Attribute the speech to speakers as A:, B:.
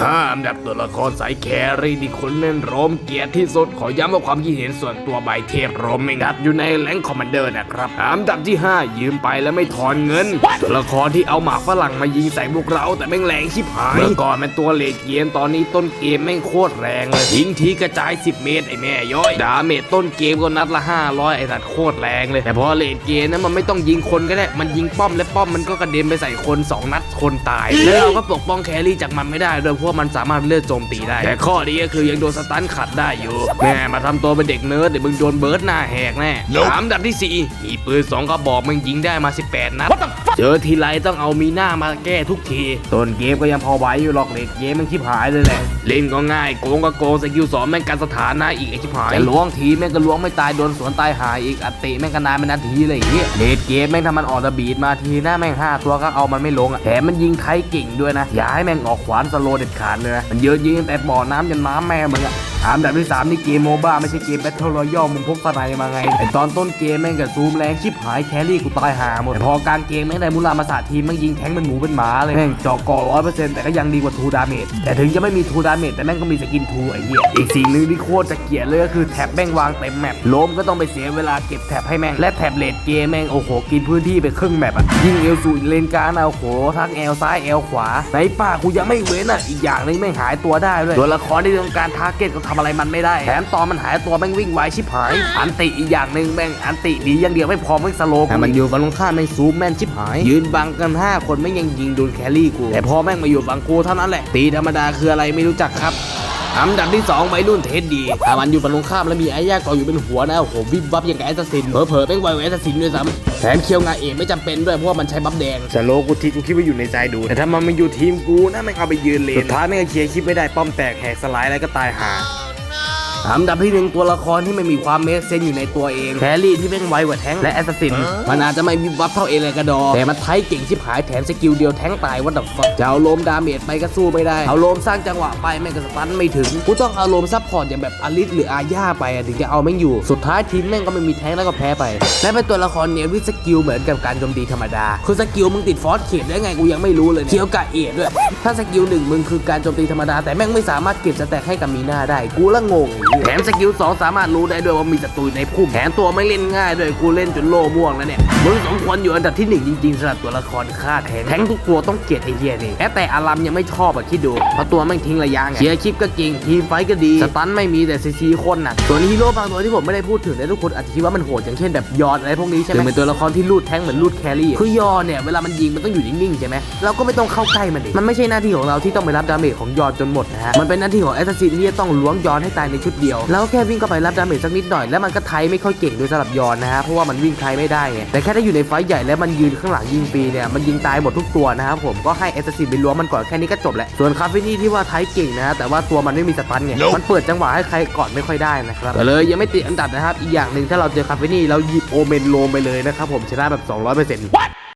A: ห้าอันดับตัวละครสายแครี่ที่คนเล่นโรมเกียรติที่สุดขอย้ำว่าความคิดเห็นส่วนตัวใบเทพโรมเองครับอยู่ในแรงคอมมานเดอร์นะครับอันดับที่ 5 ยืมไปแล้วไม่ถอนเงิน ตัวละครที่เอาหมากฝรั่งมายิงใส่พวกเราแต่แม่งแรงชิบหายเมื่อก่อนเป็นตัวเลดเกมตอนนี้ต้นเกมแม่งโคตรแรงเลยยิงทีกระจาย 10 เมตรไอ้แม่ย้อยดาเมจต้นเกมก็นัดละ 500 ไอ้สัตว์โคตรแรงเลย แต่พอเลดเกมนั้นมันไม่ต้องยิงคนก็ได้มันยิงป้อมและป้อมมันก็กระเด็นไปใส่คน 2 นัดคนตาย แล้วเราก็ปกป้องแครี่จากมันไม่ได้ด้วยเพราะว่ามันสามารถเลือกโจมตีได้ แต่ข้อดีก็คือยังโดนสตันขัดได้อยู่แม่มาทำตัวเป็นเด็กเนิร์ดเดี๋ยวมึงโดนเบิร์ดหน้าแหกแน่สามอันดับที่สี่มีปืนสองกระบอกมึงยิงได้มา 18 นัดเจอทีไรต้องเอามีหน้ามาแก้ทุกทีต้นเกมก็ยังพอไหวอยู่หรอกเลดเกมมันชิบหายเลยแหละเล่นก็ง่ายโกงก็โกงสกิลสองแม่งกันสถานะอีกไอชิบหายแต่ล้วงทีแม่งก็ล้วงไม่ตายโดนสวนตายหายอีกอัตติแม่งก็นานเป็นนาทีเลยไอ้เหี้ยเลดเกมแม่งทำมันออกระบีดมาทีหน้าแม่งห้าตัวก็เอามันไม่ลงอะแถมมันยิงไทยเก่งด้วยนะอย่าให้แม่งออกขวานสโลเด็ดขาดเลยนะมันเยอะยิงแต่บ่อน้ำยันน้ำแม่มึงอะ อันดับที่สามนี่เกมโมบ้าไม่ใช่เกมแบทเทิลรอยัลมึงพกสไนมาไงไอตอนต้นเกมแม่งกับซูมแรงชิบหายแครี่กูตายหาหมดแต่พอกลางเกมแม่งได้มูลามาสาทีมแม่งยิงแทงเป็นหมูเป็นหมาเลยแม่งเจาะเกาะร้อยเปอร์เซ็นต์แต่ก็ยังดีกว่าทูดาเมจแต่ถึงจะไม่มีทูดาเมจแต่แม่งก็มีสกินทูไอ้เหี้ยอีกสิ่งหนึ่งที่โคตรจะเกลียดเลยก็คือแท็บแม่งวางเต็มแมปโลมก็ต้องไปเสียเวลาเก็บแท็บให้แม่งและแท็บเลดเกมแม่งโอ้โหกินพื้นที่ไปครึ่งแมปอะยิงเอลสูเลนกลางเอาโหทั้งแอลซ้ายแอลขวาในป่ากูยังไม่เว้นอะอีกอย่างหนึงแม่งหายตัวได้ด้วยตัวละครที่ต้องการทาร์เก็ตก็ทำอะไรมันไม่ได้ แถมตอนมันหายตัวแม่งวิ่งไวชิบหาย อันติอีกอย่างหนึ่งแม่งอันติดีอย่างเดียวไม่พอแม่งสโลว์แต่มันอยู่ฝั่งตรงข้ามแม่งซูมแม่นชิบหาย ยืนบังกันห้าคนแม่งยังยิงโดนแครี่กู แต่พอแม่งมาอยู่ฝั่งกูเท่านั้นแหละตีธรรมดาคืออะไรไม่รู้จักครับ อันดับที่2วัยรุ่นเทสดีถ้ามันอยู่ฝั่งตรงข้ามแล้วมีไอ้ย่าเกาะอยู่เป็นหัวนะโอ้โหวิบวับอย่างกับแอสซัสซินเผลอๆแม่งไวกว่าแอสซัสซินด้วยซ้ำแถมเคียวงาเอกไม่จำเป็นด้วยเพราะว่ามันใช้บัฟแดงสโลกูทีกูคิดว่าอยู่ในใจดู แต่ถ้ามันมาอยู่ทีมกูนะแม่งเอาไปยืนเลนสุดท้ายแม่งก็เคลียร์คลิปไม่ได้ป้อมแตกแหกสลายแล้วก็ตายหา อันดับที่หนึ่งตัวละครที่ไม่มีความเมคเซนอยู่ในตัวเองแครี่ที่แม่งไวกว่าแท้งและแอสซัสซินมันอาจจะไม่มีบัฟเท่าเอเลกาดอร์แต่มันไทยเก่งชิบหายแถมสกิลเดียวแท้งตายวัดดับฟักจะเอาโลมดาเมจไปก็สู้ไม่ได้เอาโลมสร้างจังหวะไปแม่งก็สตันไม่ถึงกูต้องเอาโลมซัพพอร์ตอย่างแบบอลิสหรืออาญาไปอะถึงจะเอาแม่งอยู่สุดท้ายทีมแม่งก็ไม่มีแท้งแล้วก็แพ้ไปและเป็นตัวละครเนียวิสกิลเหมือนกับการโจมตีธรรมดาคือสกิลมึงติดฟอสเขตได้ไงกูยังไม่รู้เลยเนี่ยเคียวกะเอ็ดด้วยถ้าสกิลหนึ่งมึงคือการโจมตีธรรมดาแต่แม่งไม่สามารถเก็บสแต็กให้กับมีหน้าได้กูละงงแถมสกิลสองสามารถรู้ได้ด้วยว่ามีศัตรูในพุ่มแถมตัวไม่เล่นง่ายด้วยกูเล่นจนโล่ม่วงแล้วเนี่ยมึงสมควรอยู่อันดับที่หนึ่งจริงๆสำหรับตัวละครฆ่าแทงแทงทุกตัวต้องเกลียดไอ้เหี้ยนี่แม้แต่อารัมยังไม่ชอบอะคิดดูเพราะตัวแม่งทิ้งระยะไงเคลียร์คลิปก็เก่งทีมไฟก็ดีสตันไม่มีแต่ซีซีคนน่ะส่วนฮีโร่บางตัวที่ผมไม่ได้พูดถึงแต่ทุกคนอาจจะคิดว่ามันโหดอย่างเช่นแบบยอนอะไรพวกนี้ใช่ไหมซึ่งเป็นตัวละครที่ลูดแทงเหมือนลูดแครี่คือยอนเนี่ยเวลามันยิงมันต้องอยู่นิ่งๆใช่ไหมเราก็ไม่ต้องเข้าใกล้มันดิมันไม่ใช่หน้าที่ของเราที่ต้องไปรับดาเมจของยอนจนหมดนะฮะมันเป็นหน้าที่ของแอสซัสซินที่จะต้องล้วงยอนให้ตายในชุดเดียว แล้วแค่วิ่งเข้าไปรับดาเมจสักนิดหน่อยแล้วมันก็ไทยไม่ค่อยเก่งโดยสำหรับยอนนะฮะเพราะว่ามันวิ่งไทยไม่ได้ไงแต่แค่ถ้าอยู่ในไฟท์ใหญ่แล้วมันยืนข้างหลังยิงฟรีเนี่ยมันยิงตายหมดทุกตัวนะครับผมก็ให้แอสซัสซินไปล้วงมันก่อนแค่นี้ก็จบแหละส่วนคาเฟนี่ที่ว่าไทยเก่งนะฮะแต่ว่าตัวมันไม่มีสตันไงมันเปิดจังหวะให้ใครก่อนไม่ค่อยได้นะครับก็เลยยังไม่ติดอันดับนะครับอีกอย่างหนึ่งถ้าเราเจอคาเฟนี่เราหยิบโอเมนโลมไปเลยนะครับผมชนะแบบ200%